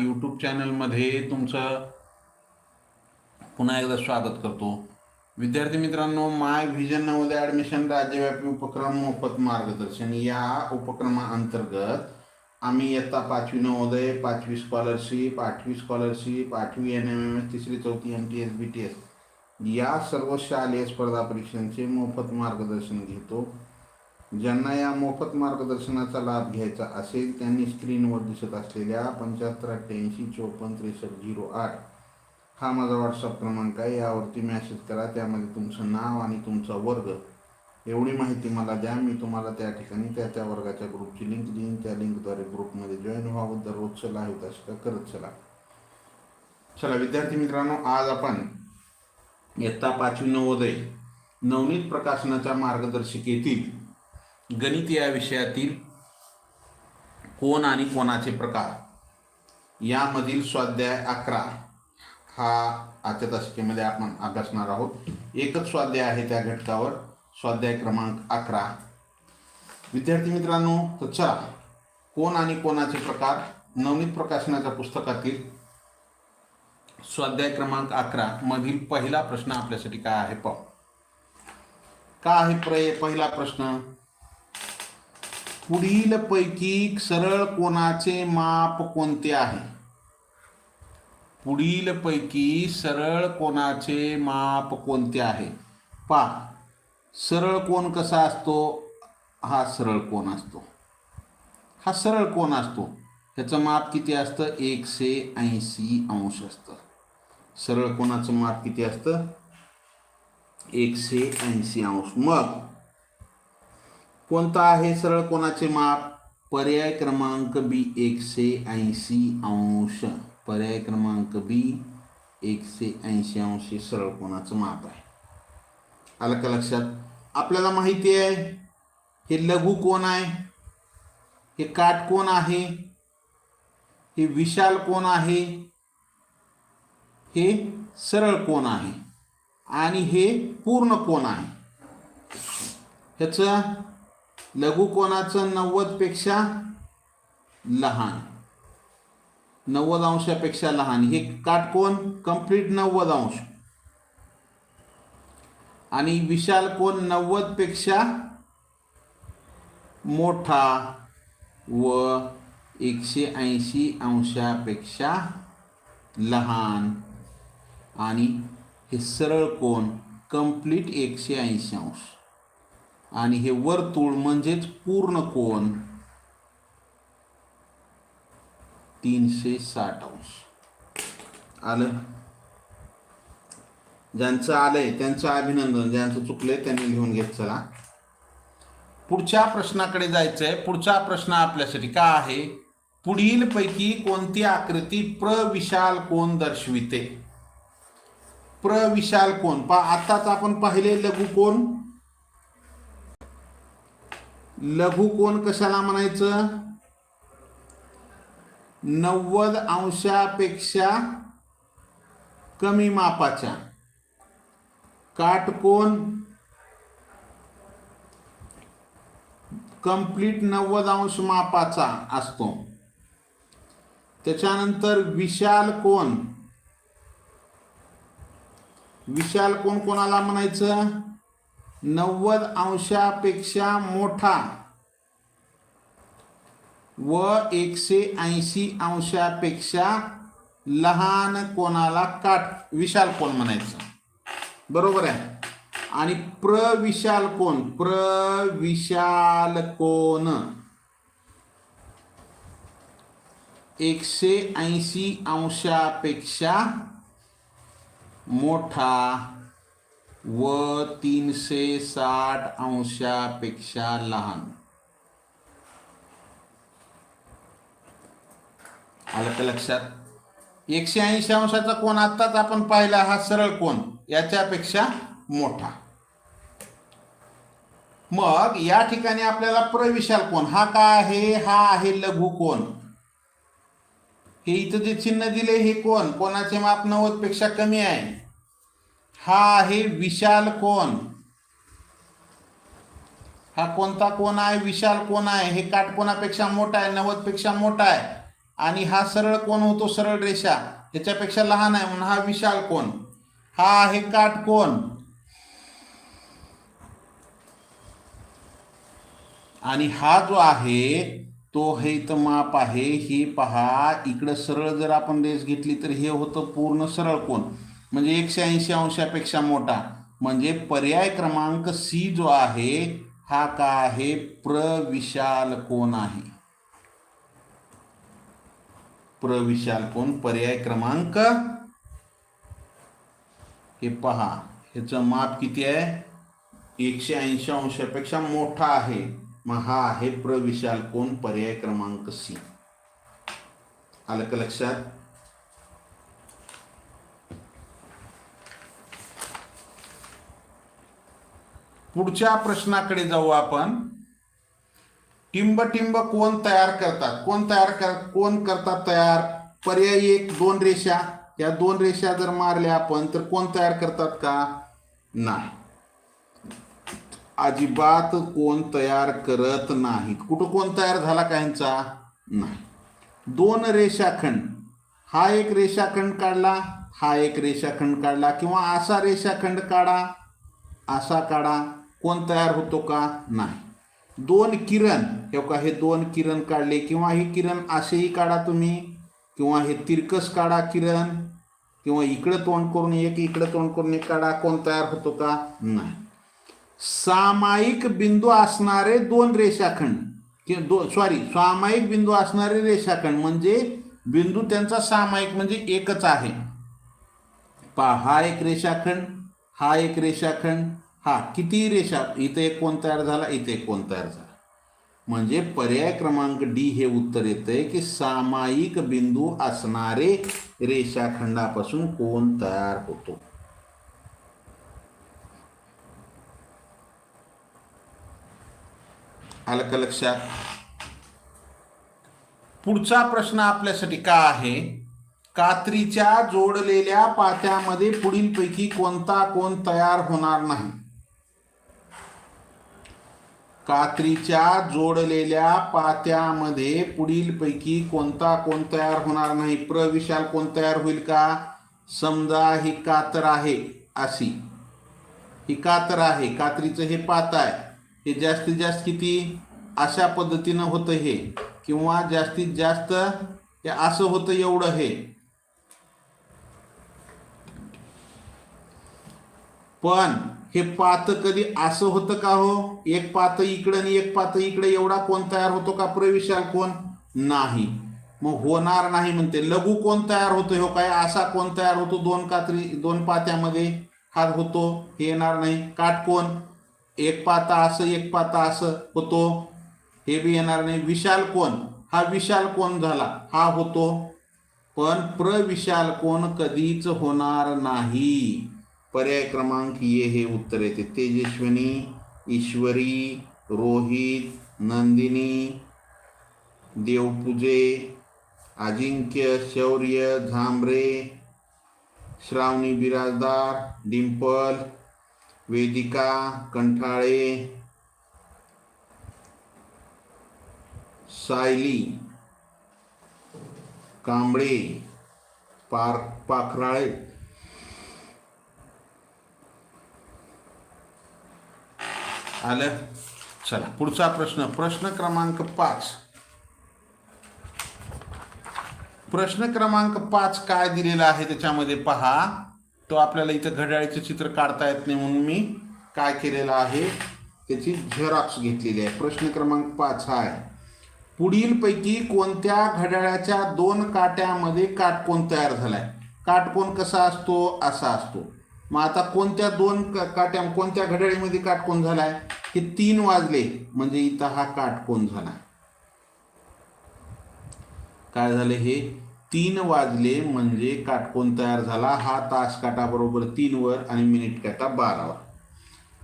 YouTube चॅनलमध्ये तुमचं पुन्हा एकदा स्वागत करतो. विद्यार्थी मित्रांनो माय व्हिजन नवोदय ॲडमिशन राज्यव्यापी उपक्रम मोफत मार्गदर्शन. या उपक्रमाअंतर्गत आम्ही इयत्ता पाचवी नवोदय पाचवी स्कॉलरशिप आठवी स्कॉलरशिप आठवी एन एम एम एस तिसरी चौथी N T S B T S या सर्व शालेय स्पर्धा परीक्षांचे मोफत मार्गदर्शन घेतो. ज्यांना या मोफत मार्गदर्शनाचा लाभ घ्यायचा असेल त्यांनी स्क्रीनवर दिसत असलेल्या पंच्याहत्तर अठ्ठ्याऐंशी चोपन्न त्रेसष्ट झिरो आठ हा माझा व्हॉट्सअप क्रमांक आहे. यावरती मॅसेज करा. त्यामध्ये तुमचं नाव आणि तुमचा वर्ग. एवढी माहिती मला द्या. मी तुम्हाला त्या ठिकाणी त्या त्या वर्गाच्या ग्रुपची लिंक देईन. त्या लिंकद्वारे ग्रुपमध्ये जॉईन व्हावं. दररोजचं लाईव्ह तसं करत चला. चला विद्यार्थी मित्रांनो आज आपण इयत्ता पाचवी नवोदय नवनीत प्रकाशनाच्या मार्गदर्शिकेतील गणित या विषयातील कोण आणि कोणाचे प्रकार? यामधील स्वाध्याय अकरा हा आजच्या तासिकेमध्ये आपण अभ्यासणार आहोत. एकच स्वाध्याय आहे त्या घटकावर. स्वाध्याय क्रमांक अकरा. विद्यार्थी मित्रांनो तर चला. कोण आणि कोणाचे प्रकार? नवनीत प्रकाशनाच्या पुस्तकातील स्वाध्याय क्रमांक अकरा मधील पहिला प्रश्न आपल्यासाठी काय आहे? पाहू. का आहे प्र पहिला प्रश्न? पुढील पैकी सरळ कोणाचे माप कोणते आहे? पुढील पैकी सरळ कोणाचे माप कोणते आहे? पा सरळ कोण कसा असतो? हा सरळ कोण असतो. हा सरळ कोण असतो. ह्याचं माप किती असतं? एकशे ऐंशी अंश असतं. सरळ कोणाचं माप किती असतं? एकशे ऐंशी अंश. मग कोणता आहे सरळ कोणाचे माप? पर्याय क्रमांक बी एकशे ऐंशी अंश. पर्याय क्रमांक बी एकशे ऐंशी अंश सरळ कोणाचं माप आहे? आलं का लक्षात? आपल्याला माहिती आहे हे लघु कोण आहे? हे काटकोण आहे? हे विशाल कोण आहे? हे सरळ कोण आहे? आणि हे पूर्ण कोण आहे? ह्याचं लघु कोणाचं नव्वदपेक्षा लहान? नव्वद अंशापेक्षा लहान. हे काटकोण कंप्लीट नव्वद अंश. आणि विशाल कोण? नव्वदपेक्षा मोठा व एकशे ऐंशी अंशापेक्षा लहान. आणि हे सरळ कोण? कंप्लीट एकशे ऐंशी अंश. आणि हे वर्तुळ म्हणजेच पूर्ण कोण तीनशे साठ अंश. आलं? ज्यांचं आलंय त्यांचं अभिनंदन ज्यांचं चुकलंय त्यांनी लिहून घेत चला. पुढच्या प्रश्नाकडे जायचंय. पुढचा प्रश्न आपल्यासाठी का आहे? पुढील पैकी कोणती आकृती प्रविशाल कोण दर्शविते? प्रविशाल कोण पा आताच आपण पाहिले लघु लघु कोण कशाला म्हणायचं? नव्वद अंशापेक्षा कमी मापाच्या. काटकोन कंप्लीट नव्वद अंश मापाचा असतो. त्याच्यानंतर विशाल कोण? विशाल कोण कोणाला म्हणायचं? नव्वद अंशापेक्षा मोठा व एकशे ऐंशी अंशापेक्षा लहान कोणाला काट विशाल कोण म्हणायचं? बरोबर आहे. आणि प्रविशाल कोण? प्रविशाल कोण? एकशे ऐंशी अंशापेक्षा मोठा व तीनशे साठ अंशापेक्षा लहान. आलं का लक्षात? एकशे ऐंशी अंशाचा कोण? आत्ताच आपण पाहिला हा सरळ कोण? याच्यापेक्षा मोठा. मग या ठिकाणी आपल्याला प्रविशाल कोण? हा काय आहे? हा आहे लघु कोण? हे इथं जे चिन्ह दिले हे कोण? कोणाचे माप नव्वदपेक्षा कमी आहे? हा आहे विशाल कोण? हा कोणता कोण आहे? विशाल कोण आहे? हे काटकोणापेक्षा मोठा आहे नव्वदपेक्षा मोठा आहे. आणि हा सरळ कोण होतो? सरळ रेषा. ह्याच्यापेक्षा लहान आहे म्हणून हा विशाल कोण? हा आहे काटकोण आणि हा जो आहे तो हे इथं माप आहे. हे पहा इकडं सरळ जर आपण रेस घेतली तर हे होतं पूर्ण सरळ कोण? म्हणजे एकशे ऐंशी अंशापेक्षा मोठा. म्हणजे पर्याय क्रमांक सी जो आहे हा का आहे? प्रविशाल कोण आहे? प्रविशाल कोण? पर्याय क्रमांक? हे पहा ह्याचं माप किती आहे? एकशे ऐंशी अंशापेक्षा मोठा आहे. मग हा आहे प्रविशाल कोण? पर्याय क्रमांक सी. आलं का लक्षात? पुढच्या प्रश्नाकडे जाऊ आपण. टिंब कोण तयार करतात? कोण तयार कर कोण करतात तयार? पर्यायी एक दोन रेषा. या दोन रेषा जर मारल्या आपण तर कोण तयार करतात का? नाही. अजिबात कोण तयार करत नाही कुठं कोण तयार झाला का नाही. दोन रेषाखंड. हा एक रेषाखंड काढला हा एक रेषाखंड काढला किंवा असा रेषाखंड काढा असा काढा कोण तयार होतो का नाही. दोन किरण का हे दोन किरण काढले किंवा हे किरण असेही काढा तुम्ही किंवा हे तिरकस काढा किरण किंवा इकडं तोंड करून एक इकडं तोंड करून एक काढा कोण तयार होतो का नाही. सामायिक बिंदू असणारे दोन रेषाखंड कि दो सॉरी सामायिक बिंदू असणारे रेषाखंड म्हणजे बिंदू त्यांचा सामायिक म्हणजे एकच आहे. पा हा एक रेषाखंड हा एक रेषाखंड हा किती रेषा? इथे एक कोण तयार झाला? इथे एक कोण तयार झाला? म्हणजे पर्याय क्रमांक डी हे उत्तर येतंय की सामायिक बिंदू असणारे रेषाखंडापासून कोण तयार होतो? आलं का लक्षात? पुढचा प्रश्न आपल्यासाठी का आहे? कात्रीच्या जोडलेल्या पात्यामध्ये पुढीलपैकी कोणता कोण तयार होणार नाही? कात्रीच्या जोडलेल्या पात्यामध्ये पुढीलपैकी कोणता कोण तयार होणार नाही? प्रविशाल कोण तयार होईल का? समजा ही कातर आहे अशी. ही कातर आहे. कात्रीचं हे पात आहे. हे जास्तीत जास्त किती? अशा पद्धतीनं होतं हे. किंवा जास्तीत जास्त हे असं होतं एवढं हे. पण हे पात कधी असं होतं का हो? एक पात इकडं आणि एक पात इकडे एवढा कोण तयार होतो का प्रविशाल कोण? नाही. मग होणार नाही म्हणते. लघु कोण तयार होतो हो? काय असा कोण तयार होतो? दोन कात्री दोन पात्यामध्ये हा होतो हे येणार नाही. काटकोण एक पाता असं एक पाता असं होतो हे बी येणार नाही. विशाल कोण? हा विशाल कोण झाला? हा होतो. पण प्रविशाल कोण कधीच होणार नाही. पर्याय क्रमांक ये हे उत्तर येते तेजस्विनी, ईश्वरी, रोहित, नंदिनी, देवपूजे अजिंक्य शौर्य, झांबरे, श्रावणी बिराजदार, डिंपल, वेदिका, कंठाळे, सायली, कांबळे, पार पाखराळे. आलं? चला पुढचा प्रश्न. प्रश्न क्रमांक पाच. प्रश्न क्रमांक पाच काय दिलेला आहे त्याच्यामध्ये पहा. तो आपल्याला इथं घड्याळीचं चित्र काढता येत नाही म्हणून मी काय केलेलं आहे त्याची झेरॉक्स घेतलेली आहे. प्रश्न क्रमांक पाच हा आहे. पुढीलपैकी कोणत्या घड्याळाच्या दोन काट्यामध्ये काटकोण तयार झालाय? काटकोण कसा असतो? असा असतो. मग आता कोणत्या दोन काट्या कोणत्या घड्याळीमध्ये काटकोन झालाय? हे तीन वाजले म्हणजे इथं हा काटकोन झाला. काय झालं हे? तीन वाजले म्हणजे काटकोन तयार झाला. हा तास काटा बरोबर तीन वर आणि मिनिट काटा बारावर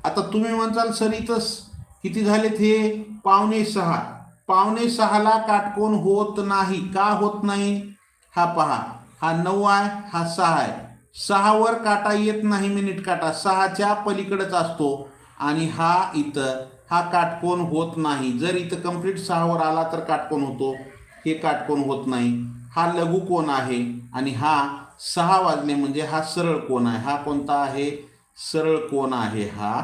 आता तुम्ही म्हणताल सर इथं किती झालेत हे? पावणे सहा. पावणे सहाला काटकोन होत नाही. का होत नाही? हा पहा. हा नऊ आहे हा सहा आहे. सहावर काटा येत नाही मिनिट काटा. सहाच्या पलीकडेच असतो आणि हा इथं हा काटकोन होत नाही. जर इथं कंप्लीट सहावर आला तर काटकोन होतो. हे काटकोन होत नाही. हा लघु कोण आहे आणि हा सहा वाजले म्हणजे हा सरळ कोण आहे. हा कोणता आहे? सरळ कोण आहे हा.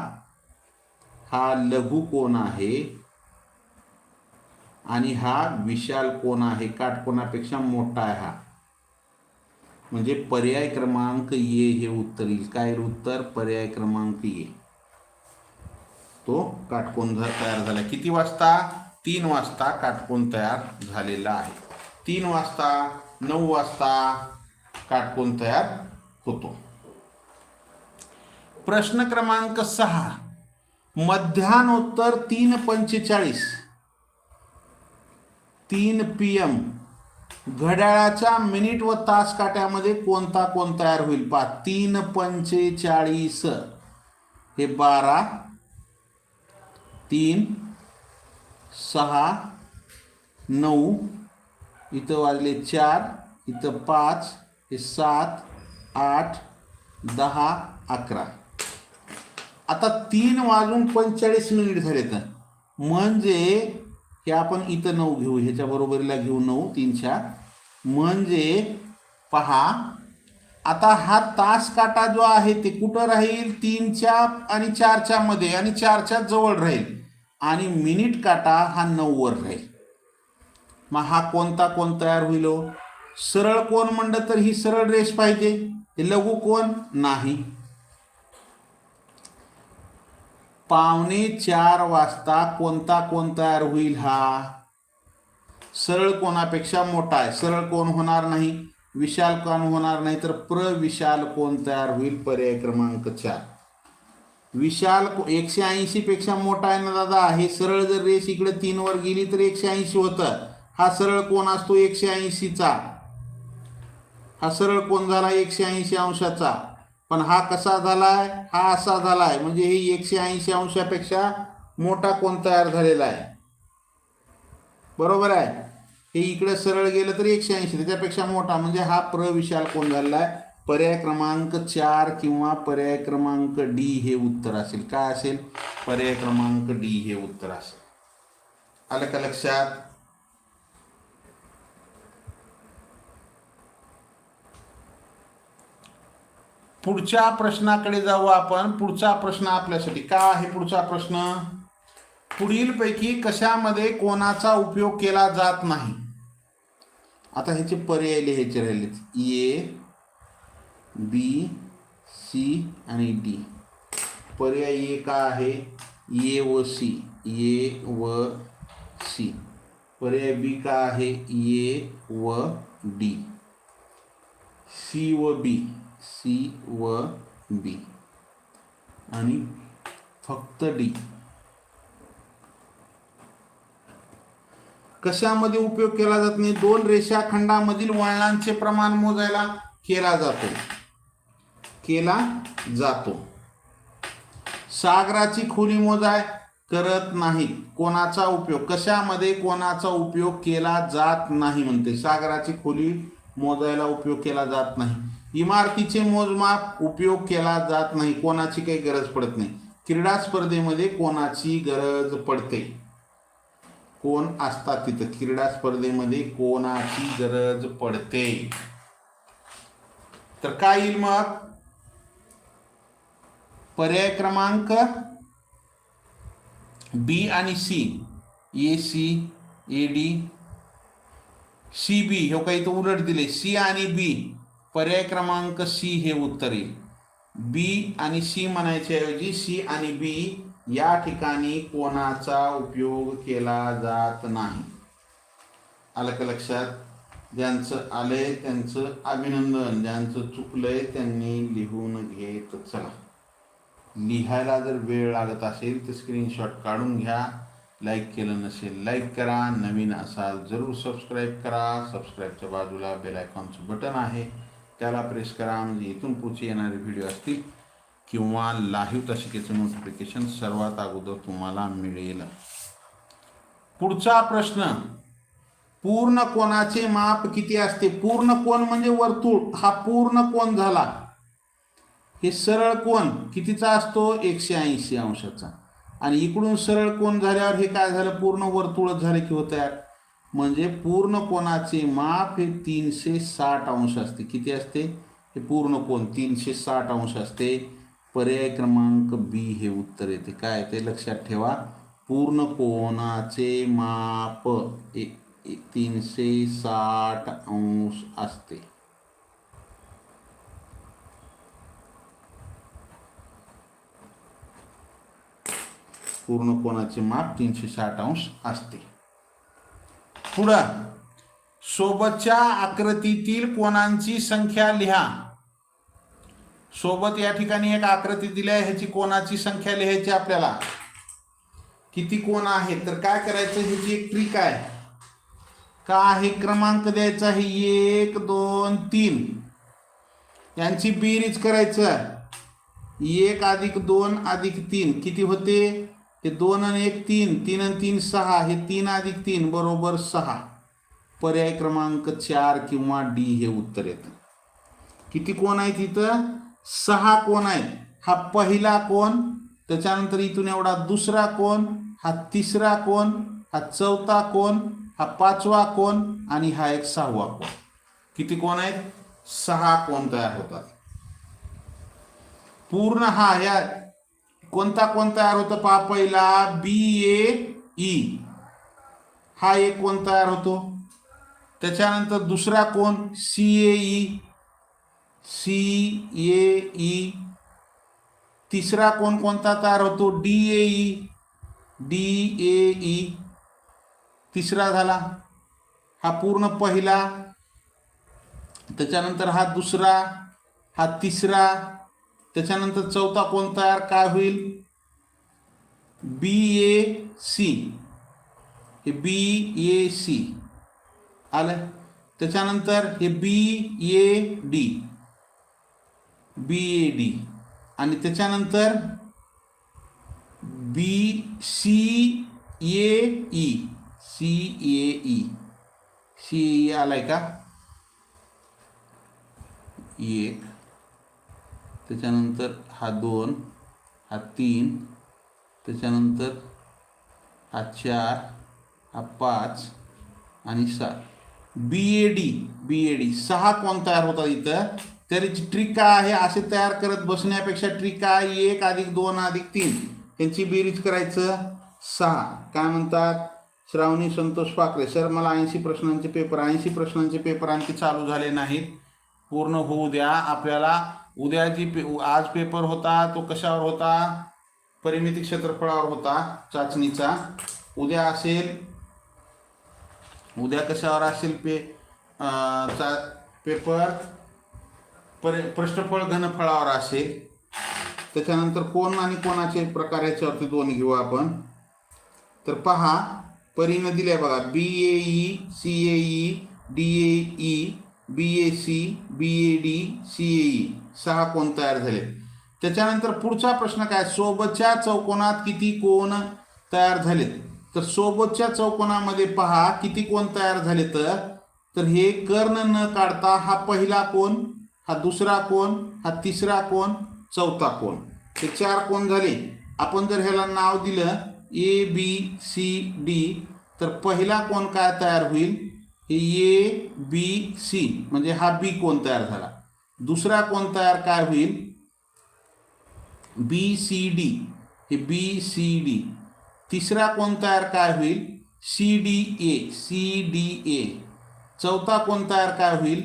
हा लघु कोण आहे आणि हा विशाल कोण आहे. काटकोणापेक्षा मोठा आहे हा. म्हणजे पर्याय क्रमांक ये हे उत्तर येईल. काय उत्तर? पर्याय क्रमांक ये तो काटकोन तयार झाला. किती वाजता? तीन वाजता काटकोन तयार झालेला आहे. तीन वाजता नऊ वाजता काटकोन तयार होतो. प्रश्न क्रमांक सहा. मध्यानोत्तर तीन पंचेचाळीस. तीन पी एम. घड्याळाच्या मिनिट व तास काट्यामध्ये कोणता कोण तयार होईल? पा तीन पंचेचाळीस. हे बारा तीन सहा नऊ इथं वाजले चार इथं पाच हे सात आठ दहा अकरा. आता तीन वाजून पंचेचाळीस मिनिट झाले तर म्हणजे हे आपण इथं नऊ घेऊ ह्याच्या बरोबरीला घेऊ नऊ तीन चार. म्हणजे पहा आता हा तास काटा जो आहे ते कुठं राहील? तीनच्या आणि चारच्या मध्ये आणि चारच्या जवळ राहील. आणि मिनिट काटा हा नऊवर राहील. मग हा कोणता कोण तयार होईल हो? सरळ कोण म्हणलं तर ही सरळ रेष पाहिजे? हे लघु कोण? नाही. पावणे चार वाजता कोणता कोण तयार होईल हा? सरळ कोणापेक्षा मोठा आहे. सरळ कोण होणार नाही? विशाल कोण होणार नाही? तर प्रविशाल कोण तयार होईल? पर्याय क्रमांक चार. विशाल एकशे ऐंशी पेक्षा मोठा आहे ना दादा? हे सरळ जर रेस इकडे तीन वर गेली तर एकशे ऐंशी होतं. हा सरळ कोण असतो? एकशे ऐंशीचा. हा सरळ कोण झाला? एकशे ऐंशी अंशाचा. पण हा कसा झालाय? हा असा झालाय. म्हणजे हे एकशे ऐंशी अंशापेक्षा मोठा कोण तयार झालेला आहे? बरोबर आहे? हे इकडे सरळ गेलं तर एकशे ऐंशी त्याच्यापेक्षा मोठा. म्हणजे हा प्रविशाल कोण झालेला आहे? पर्याय क्रमांक चार किंवा पर्याय क्रमांक डी हे उत्तर असेल. काय असेल? पर्याय क्रमांक डी हे उत्तर असेल. आलं का लक्षात? पुढच्या प्रश्नाकडे जाऊ आपण. पुढचा प्रश्न आपल्यासाठी. का आहे पुढचा प्रश्न? पुढीलपैकी कशामध्ये कोणाचा उपयोग केला जात नाही? आता ह्याचे पर्याय लिहायचे राहिलेत. ए बी सी आणि डी. पर्याय ए का आहे? ए व सी. ए व सी. पर्याय बी का आहे? ए व डी. सी व बी. सी व बी. आणि फक्त डी. कशामध्ये उपयोग केला जात नाही? दोन रेषाखंडामधील वळणांचे प्रमाण मोजायला केला जातो. केला जातो. सागराची खोली मोजाय करत नाही. कोणाचा उपयोग? कशामध्ये कोणाचा उपयोग केला जात नाही म्हणते. सागराची खोली मोजायला उपयोग केला जात नाही. इमारतीचे मोजमाप उपयोग केला जात नाही कोणाची काही गरज पडत नाही. क्रीडा स्पर्धेमध्ये कोणाची गरज पडते? कोण असतात तिथं? क्रीडा स्पर्धेमध्ये कोणाची गरज पडते? तर काय येईल मग? पर्याय क्रमांक बी आणि C A C A D C B हे काही तर उलट दिले. सी आणि बी पर्याय क्रमांक सी हे उत्तर येईल. बी आणि सी म्हणायच्या ऐवजी सी आणि बी या ठिकाणी कोणाचा उपयोग केला जात नाही. आलं का लक्षात? ज्यांचं आलंय त्यांचं अभिनंदन ज्यांचं चुकलंय त्यांनी लिहून घेत चला. लिहायला जर वेळ लागत असेल तर स्क्रीनशॉट काढून घ्या. लाईक केलं नसेल लाईक करा. नवीन असाल जरूर सबस्क्राईब करा. सबस्क्राईबच्या बाजूला बेल आयकॉनचं बटन आहे. त्याला प्रेस करा म्हणजे इथून पुढचे येणारे व्हिडिओ असतील किंवा लाईव्ह तशिकेचं नोटिफिकेशन सर्वात अगोदर तुम्हाला मिळेल. पुढचा प्रश्न पूर्ण कोणाचे माप किती असते? पूर्ण कोण म्हणजे वर्तुळ. हा पूर्ण कोण झाला? हे सरळ कोण? कितीचा असतो? एकशे ऐंशी अंशाचा. आणि इकडून सरळ कोण झाल्यावर हे काय झालं? पूर्ण वर्तुळच झालं की होतं यार म्हणजे पूर्ण कोणाचे माप हे तीनशे साठ अंश असते. किती असते? हे पूर्ण कोण तीनशे साठ अंश असते. पर्याय क्रमांक बी हे उत्तर येते. काय ते लक्षात ठेवा. पूर्ण कोणाचे माप तीनशे साठ अंश असते. पूर्ण कोणाचे माप तीनशे साठ अंश असते. पुढं. सोबतच्या आकृतीतील कोणांची संख्या लिहा. सोबत या ठिकाणी एक आकृती दिली आहे ह्याची कोणाची संख्या लिहायची आपल्याला? किती कोण आहेत? तर काय करायचं? ह्याची एक ट्रिक आहे. का आहे? क्रमांक द्यायचा आहे. एक दोन तीन. यांची बेरीज करायचं. एक अधिक दोन अधिक तीन. किती होते? हे दोन आणि एक तीन तीन आणि तीन सहा हे तीन अधिक तीन बरोबर सहा. पर्याय क्रमांक चार किंवा डी हे उत्तर येतं. किती कोण आहेत इथं? सहा कोण आहेत? हा पहिला कोण त्याच्यानंतर इथून एवढा दुसरा कोण हा तिसरा कोण हा चौथा कोण हा पाचवा कोण आणि हा एक सहावा कोण. किती कोण आहेत? सहा कोण तयार होतात. पूर्ण हा ह्या कोणता कोण तयार होतो? पहा पहिला बी ए ई. हा एक कोण तयार होतो? त्याच्यानंतर दुसरा कोण? C A E. C A E. तिसरा कोण कोणता तयार होतो? D A E. D A E. तिसरा झाला. हा पूर्ण पहिला. त्याच्यानंतर हा दुसरा. हा तिसरा. त्याच्यानंतर चौथा कोण तयार? काय होईल? B A C. हे बी ए सी. आलं? त्याच्यानंतर हे B A D. B A D. आणि त्याच्यानंतर B C A E. C A E. C A आलाय का? एक. त्याच्यानंतर हा दोन हा तीन त्याच्यानंतर हा चार हा पाच आणि सात. बी A D B A D सहा कोण तयार होतात इथं. त्याची ट्रिक काय आहे? असे तयार करत बसण्यापेक्षा ट्रिक काय एक अधिक दोन अधिक तीन. यांची बेरीज करायचं सहा. काय म्हणतात? श्रावणी संतोष पाकरे सर मला ऐंशी प्रश्नांचे पेपर ऐंशी प्रश्नांचे पेपर आणखी चालू झाले नाहीत. पूर्ण होऊ द्या. आपल्याला उद्या जी पे आज पेपर होता तो कशावर होता? परिमिती क्षेत्रफळावर होता चाचणीचा. उद्या असेल उद्या कशावर असेल पे चा पेपर? परि पृष्ठफळ घनफळावर असेल. त्याच्यानंतर कोण आणि कोणाचे प्रकार याच्यावरती दोन घेऊ आपण? तर पहा परीनं दिल्या बघा B A E C A E D A E. B A C B A D C A E सहा कोण तयार झाले? त्याच्यानंतर पुढचा प्रश्न काय? सोबतच्या चौकोनात किती कोण तयार झालेत? तर सोबतच्या चौकोनामध्ये पहा किती कोण तयार झाले तर? तर हे कर्ण न काढता हा पहिला कोण हा दुसरा कोण हा तिसरा कोण चौथा कोण? हे चार कोण झाले? आपण जर ह्याला नाव दिलं ए बी सी डी तर पहिला कोण काय तयार होईल? ए बी सी म्हणजे हा बी कोण तयार झाला? दुसरा कोण तयार काय होईल? बी सी डी हे बी सी डी तिसरा कोण तयार काय होईल? C D A C D A चौथा कोण तयार काय होईल?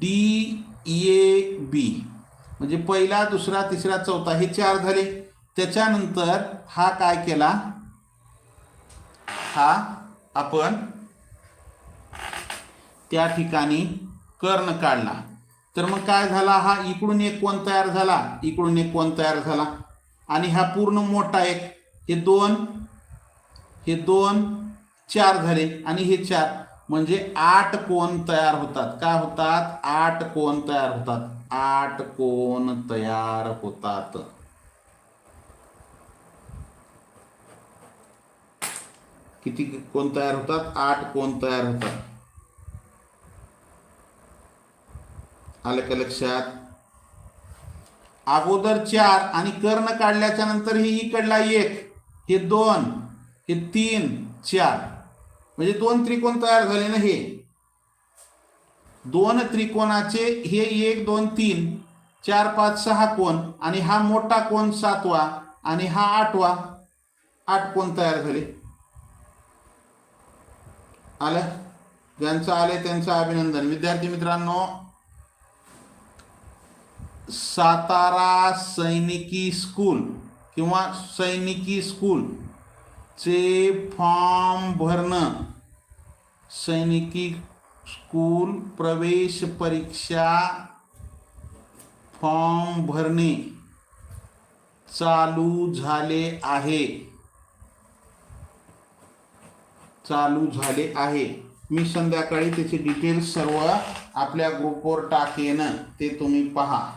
डी ए बी म्हणजे पहिला दुसरा तिसरा चौथा हे चार झाले. त्याच्यानंतर हा काय केला? हा आपण त्या ठिकाणी कर्ण काढला तर मग काय झाला? हा इकडून एक कोण तयार झाला इकडून एक कोण तयार झाला. आणि हा पूर्ण मोठा एक हे दोन हे दोन चार झाले. आणि हे चार म्हणजे आठ कोण तयार होतात. काय होतात? आठ कोण तयार होतात. आठ कोण तयार होतात. किती कोण तयार होतात? आठ कोण तयार होतात. आलं का लक्षात अगोदर चार आणि कर्ण काढल्याच्या नंतर हे इकडला एक हे दोन हे तीन चार. म्हणजे दोन त्रिकोण तयार झाले ना हे? दोन त्रिकोणाचे हे एक दोन तीन चार पाच सहा कोण आणि हा मोठा कोण सातवा आणि हा आठवा आठ कोण तयार झाले? आलं? ज्यांचं आले त्यांचं अभिनंदन. विद्यार्थी मित्रांनो सातारा सैनिकी स्कूल किंवा सैनिकी स्कूल चे फॉर्म भरणं. सैनिकी स्कूल प्रवेश परीक्षा फॉर्म भरणे चालू झाले आहे. चालू झाले आहे. मी संध्याकाळी त्याचे डिटेल्स सर्व आपल्या ग्रुपवर टाकेन. ते तुम्ही पहा.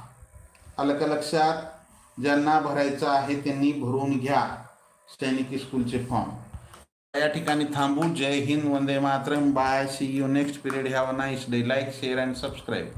आलं का लक्षात ज्यांना भरायचं आहे त्यांनी भरून घ्या. सैनिकी स्कूलचे फॉर्म. या ठिकाणी थांबू. जय हिंद वंदे Mataram. Bye see you next period have a nice day like share and subscribe